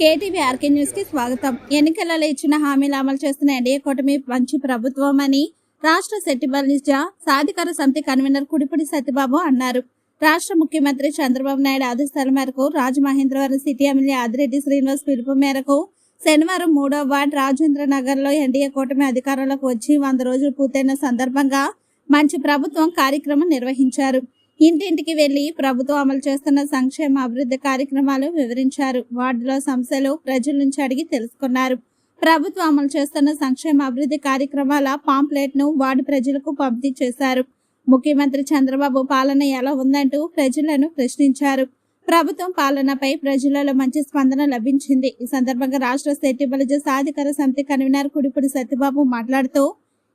KTV RK న్యూస్కి స్వాగతం. ఎన్నికలలో ఇచ్చిన హామీలు అమలు చేస్తున్న ఎన్డీఏ కూటమి మంచి ప్రభుత్వం అని రాష్ట్ర శెట్టి బలిజ సాధికార సమితి కన్వీనర్ కుడిపూడి సత్యబాబు అన్నారు. రాష్ట్ర ముఖ్యమంత్రి చంద్రబాబు నాయుడు ఆదేశాల మేరకు రాజమహేంద్రవరం సిటీ ఎమ్మెల్యే ఆదిరెడ్డి శ్రీనివాస్ పిలుపు మేరకు శనివారం మూడో వార్డ్ రాజేంద్ర నగర్లో ఎన్డీఏ కూటమి అధికారంలోకి వచ్చి వంద రోజులు పూర్తయిన సందర్భంగా మంచి ప్రభుత్వం కార్యక్రమం నిర్వహించారు. ఇంటింటికి వెళ్ళి ప్రభుత్వం అమలు చేస్తున్న సంక్షేమ అభివృద్ధి కార్యక్రమాలు వివరించారు. వార్డులో సమస్యలు ప్రజల నుంచి అడిగి తెలుసుకున్నారు. ప్రభుత్వం అమలు చేస్తున్న సంక్షేమ అభివృద్ధి కార్యక్రమాల పాంప్లెట్ను వార్డు ప్రజలకు పంపిణీ చేశారు. ముఖ్యమంత్రి చంద్రబాబు పాలన ఎలా ఉందంటూ ప్రజలను ప్రశ్నించారు. ప్రభుత్వం పాలనపై ప్రజలలో మంచి స్పందన లభించింది. ఈ సందర్భంగా రాష్ట్ర శెట్టి బలిజ సాధికార సమితి కన్వీనర్ కుడిపూడి సత్యబాబు మాట్లాడుతూ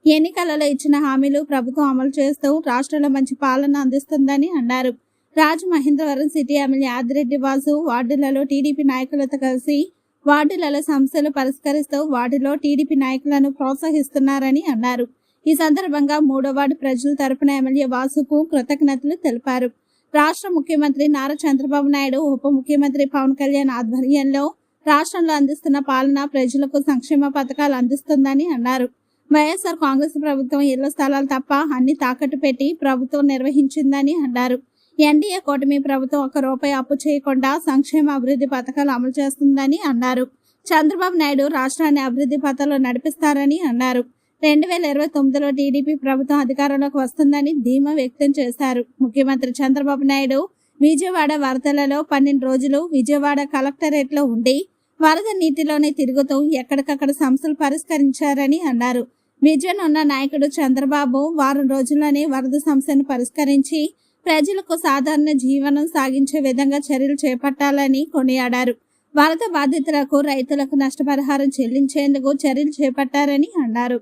ఎన్నికలలో ఇచ్చిన హామీలు ప్రభుత్వం అమలు చేస్తూ రాష్ట్రంలో మంచి పాలన అందిస్తుందని అన్నారు. రాజమహేంద్రవరం సిటీ ఎమ్మెల్యే ఆదిరెడ్డి వాసు వార్డులలో టీడీపీ నాయకులతో కలిసి వార్డులలో సమస్యలు పరిష్కరిస్తూ వార్డులో టీడీపీ నాయకులను ప్రోత్సహిస్తున్నారని అన్నారు. ఈ సందర్భంగా మూడో వార్డు ప్రజల తరపున ఎమ్మెల్యే వాసుకు కృతజ్ఞతలు తెలిపారు. రాష్ట్ర ముఖ్యమంత్రి నారా చంద్రబాబు నాయుడు ఉప ముఖ్యమంత్రి పవన్ కళ్యాణ్ ఆధ్వర్యంలో రాష్ట్రంలో అందిస్తున్న పాలన ప్రజలకు సంక్షేమ పథకాలు అందిస్తుందని అన్నారు. వైఎస్ఆర్ కాంగ్రెస్ ప్రభుత్వం ఇళ్ళ స్థలాలు తప్ప అన్ని తాకట్టు పెట్టి ప్రభుత్వం నిర్వహించిందని అన్నారు. ఎన్డీఏ కూటమి ప్రభుత్వం ఒక్క రూపాయి అప్పు చేయకుండా సంక్షేమ అభివృద్ధి పథకాలు అమలు చేస్తుందని అన్నారు. చంద్రబాబు నాయుడు రాష్ట్రాన్ని అభివృద్ధి పథంలో నడిపిస్తారని అన్నారు. రెండు వేల ఇరవై తొమ్మిదిలో టీడీపీ ప్రభుత్వం అధికారంలోకి వస్తుందని ధీమా వ్యక్తం చేశారు. ముఖ్యమంత్రి చంద్రబాబు నాయుడు విజయవాడ వరదలలో పన్నెండు రోజులు విజయవాడ కలెక్టరేట్లో ఉండి వరద నీటిలోనే తిరుగుతూ ఎక్కడికక్కడ సమస్యలు పరిష్కరించారని అన్నారు. విజయనున్న నాయకుడు చంద్రబాబు వారం రోజుల్లోనే వరద సమస్యను పరిష్కరించి ప్రజలకు సాధారణ జీవనం సాగించే విధంగా చర్యలు చేపట్టాలని కొనియాడారు. వరద బాధితులకు రైతులకు నష్టపరిహారం చెల్లించేందుకు చర్యలు చేపట్టారని అన్నారు.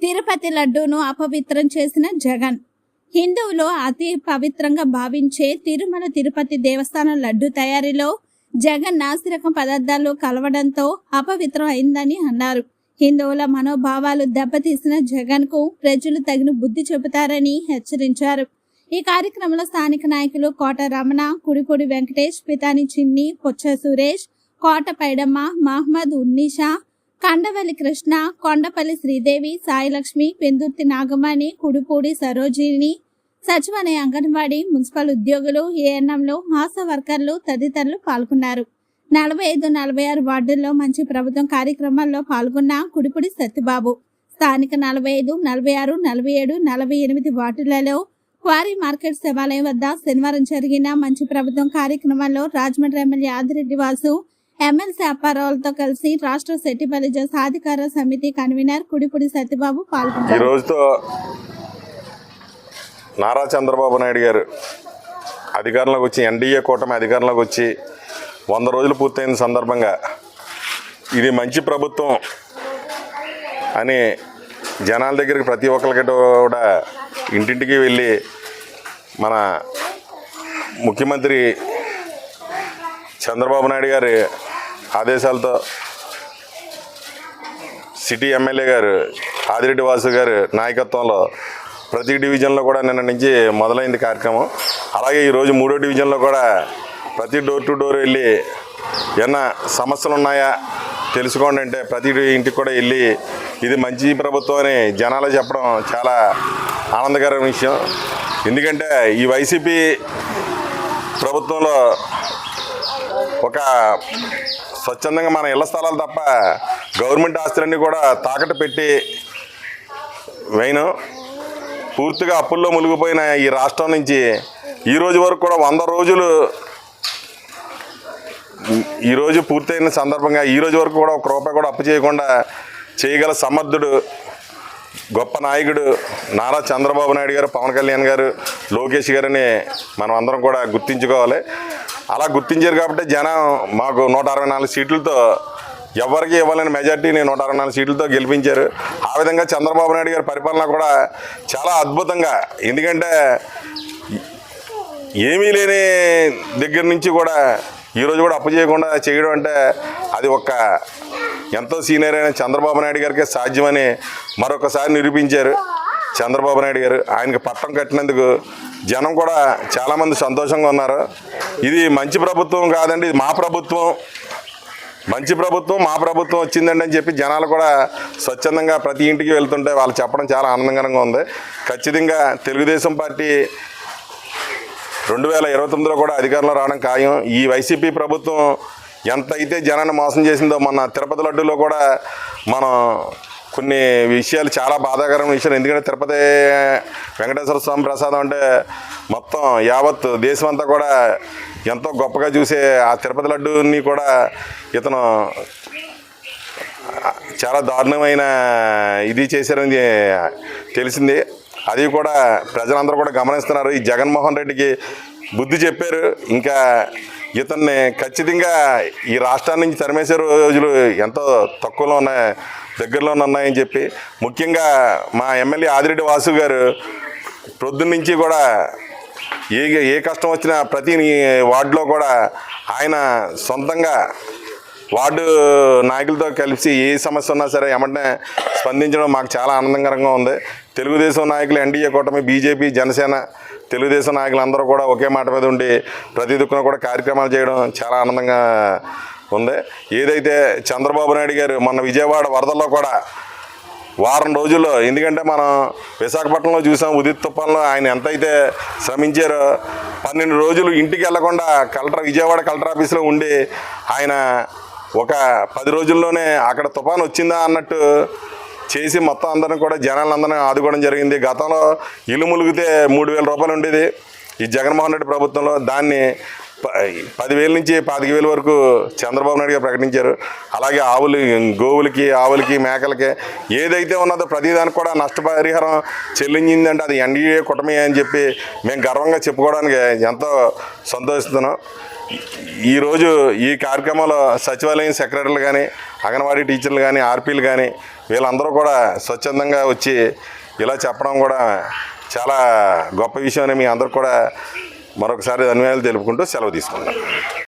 తిరుపతి లడ్డూను అపవిత్రం చేసిన జగన్. హిందువులు అతి పవిత్రంగా భావించే తిరుమల తిరుపతి దేవస్థానం లడ్డు తయారీలో జగన్ నాసిరకం పదార్థాలు కలవడంతో అపవిత్రం అయిందని అన్నారు. హిందువుల మనోభావాలు దెబ్బతీసిన జగన్కు ప్రజలు తగిన బుద్ధి చెబుతారని హెచ్చరించారు. ఈ కార్యక్రమంలో స్థానిక నాయకులు కోట రమణ కుడిపొడి వెంకటేష్ పితాని చిన్ని పొచ్చ సురేష్ కోట పైడమ్మ మహమ్మద్ ఉన్నీషా కండవల్లి కృష్ణ కొండపల్లి శ్రీదేవి సాయిలక్ష్మి పెందుర్తి నాగమణి కుడిపూడి సరోజిని సచివాలయ అంగన్వాడీ మున్సిపల్ ఉద్యోగులు ఏఎన్ఎంలు ఆశా వర్కర్లు తదితరులు పాల్గొన్నారు. నలభై ఐదు నలభై ఆరు వార్డుల్లో మంచి ప్రభుత్వం కార్యక్రమాల్లో పాల్గొన్న కుడిపుడి సత్యబాబు. స్థానిక నలభై ఐదు నలభై ఆరు నలభై ఏడు నలభై ఎనిమిది వార్డులలో క్వారీ మార్కెట్ శివాలయం వద్ద శనివారం జరిగిన మంచి ప్రభుత్వం కార్యక్రమంలో రాజమండ్రి ఎమ్మెల్యే ఆదిరెడ్డి వాసు ఎమ్మెల్సీ అప్పారావులతో కలిసి రాష్ట్ర సెట్టిపల్లి సాధికార సమితి కన్వీనర్ కుడిపుడి సత్యబాబు ఈ పాల్గొన్నారు రోజుతో నారా చంద్రబాబు నాయుడు గారు అధికారంలోకి వచ్చి ఎన్డీఏ కూటమి అధికారంలోకి వచ్చి వంద రోజులు పూర్తయిన సందర్భంగా ఇది మంచి ప్రభుత్వం అని జనాల దగ్గరికి ప్రతి ఒక్కరికి కూడా ఇంటింటికి వెళ్ళి మన ముఖ్యమంత్రి చంద్రబాబు నాయుడు గారి ఆదేశాలతో సిటీ ఎమ్మెల్యే గారు ఆదిరెడ్డి వాసు గారు నాయకత్వంలో ప్రతి డివిజన్లో కూడా నిన్న నుంచి మొదలైంది కార్యక్రమం. అలాగే ఈరోజు మూడో డివిజన్లో కూడా ప్రతి డోర్ టు డోర్ వెళ్ళి ఏమన్నా సమస్యలు ఉన్నాయా తెలుసుకోండి అంటే ప్రతి ఇంటికి కూడా వెళ్ళి ఇది మంచి ప్రభుత్వం అని జనాలు చెప్పడం చాలా ఆనందకరమైన విషయం. ఎందుకంటే ఈ వైసీపీ ప్రభుత్వంలో ఒక స్వచ్ఛందంగా మన ఇళ్ళ స్థలాలు తప్ప గవర్నమెంట్ ఆస్తులన్నీ కూడా తాకట్టు పెట్టి వేయను పూర్తిగా అప్పుల్లో మునిగిపోయిన ఈ రాష్ట్రం నుంచి ఈ రోజు వరకు కూడా వంద రోజులు ఈ రోజు పూర్తయిన సందర్భంగా ఈ రోజు వరకు కూడా ఒక రూపాయి కూడా అప్పు చేయకుండా చేయగల సమర్థుడు గొప్ప నాయకుడు నారా చంద్రబాబు నాయుడు గారు పవన్ కళ్యాణ్ గారు లోకేష్ గారిని మనం అందరం కూడా గుర్తించుకోవాలి. అలా గుర్తించారు కాబట్టి జనం మాకు నూట అరవై నాలుగు సీట్లతో ఎవరికి ఇవ్వాలని మెజార్టీని నూట అరవై నాలుగు సీట్లతో గెలిపించారు. ఆ విధంగా చంద్రబాబు నాయుడు గారి పరిపాలన కూడా చాలా అద్భుతంగా ఎందుకంటే ఏమీ లేని దగ్గర నుంచి కూడా ఈరోజు కూడా అప్పు చేయకుండా చేయడం అంటే అది ఒక ఎంతో సీనియర్ అయిన చంద్రబాబు నాయుడు గారికి సాధ్యమని మరొకసారి నిరూపించారు. చంద్రబాబు నాయుడు గారు ఆయనకి పట్టం కట్టినందుకు జనం కూడా చాలామంది సంతోషంగా ఉన్నారు. ఇది మంచి ప్రభుత్వం కాదండి ఇది మా ప్రభుత్వం. మంచి ప్రభుత్వం మా ప్రభుత్వం వచ్చిందండి అని చెప్పి జనాలు కూడా స్వచ్ఛందంగా ప్రతి ఇంటికి వెళ్తుంటే వాళ్ళు చెప్పడం చాలా ఆనందకరంగా ఉంది. ఖచ్చితంగా తెలుగుదేశం పార్టీ రెండు వేల ఇరవై తొమ్మిదిలో కూడా అధికారంలో రావడం ఖాయం. ఈ వైసీపీ ప్రభుత్వం ఎంత అయితే జనాన్ని మోసం చేసిందో మన తిరుపతి లడ్డూలో కూడా మనం కొన్ని విషయాలు చాలా బాధాకరమైన విషయాలు. ఎందుకంటే తిరుపతి వెంకటేశ్వర స్వామి ప్రసాదం అంటే మొత్తం యావత్ దేశమంతా కూడా ఎంతో గొప్పగా చూసే ఆ తిరుపతి లడ్డూని కూడా ఇతను చాలా దారుణమైన ఇది చేశారని తెలిసింది. అది కూడా ప్రజలందరూ కూడా గమనిస్తున్నారు. ఈ జగన్మోహన్ రెడ్డికి బుద్ధి చెప్పారు. ఇంకా ఇతన్ని ఖచ్చితంగా ఈ రాష్ట్రాన్ని నుంచి తరిమేసే రోజులు ఎంతో తక్కువలో ఉన్నాయి దగ్గరలోనే ఉన్నాయని చెప్పి ముఖ్యంగా మా ఎమ్మెల్యే ఆదిరెడ్డి వాసు గారు ప్రొద్దున్న నుంచి కూడా ఏ ఏ కష్టం వచ్చినా ప్రతి వార్డులో కూడా ఆయన సొంతంగా వార్డు నాయకులతో కలిసి ఏ సమస్య ఉన్నా సరే ఏమంటే స్పందించడం మాకు చాలా ఆనందకరంగా ఉంది. తెలుగుదేశం నాయకులు ఎన్డీఏ కూటమి బీజేపీ జనసేన తెలుగుదేశం నాయకులు అందరూ కూడా ఒకే మాట మీద ఉండి ప్రతి దిక్కున కూడా కార్యక్రమాలు చేయడం చాలా ఆనందంగా ఉంది. ఏదైతే చంద్రబాబు నాయుడు గారు మొన్న విజయవాడ వరదల్లో కూడా వారం రోజుల్లో ఎందుకంటే మనం విశాఖపట్నంలో చూసాం ఉదిత్ తుఫాన్లో ఆయన ఎంతైతే శ్రమించారో పన్నెండు రోజులు ఇంటికి వెళ్ళకుండా కలెక్టర్ విజయవాడ కలెక్టర్ ఆఫీస్లో ఉండి ఆయన ఒక పది రోజుల్లోనే అక్కడ తుఫాన్ వచ్చిందా అన్నట్టు చేసి మొత్తం అందరం కూడా జనాలందరినీ ఆదుకోవడం జరిగింది. గతంలో ఇల్లు ములిగితే మూడు వేల రూపాయలు ఉండేది. ఈ జగన్మోహన్ రెడ్డి ప్రభుత్వంలో దాన్ని ప- పదివేల నుంచి పాతిక వేల వరకు చంద్రబాబు నాయుడు గారు ప్రకటించారు. అలాగే ఆవులు గోవులకి ఆవులకి మేకలకి ఏదైతే ఉన్నదో ప్రతిదానికి కూడా నష్టపరిహారం చెల్లించిందంటే అది ఎన్డీఏ కుటమే అని చెప్పి మేము గర్వంగా చెప్పుకోవడానికి ఎంతో సంతోషిస్తున్నాం. ఈరోజు ఈ కార్యక్రమంలో సచివాలయం సెక్రటరీలు కానీ అంగన్వాడీ టీచర్లు కానీ ఆర్పీలు కానీ వీళ్ళందరూ కూడా స్వచ్ఛందంగా వచ్చి ఇలా చెప్పడం కూడా చాలా గొప్ప విషయం అని మీ అందరూ కూడా మరొకసారి ధన్యవాదాలు తెలుపుకుంటూ సెలవు తీసుకుంటాం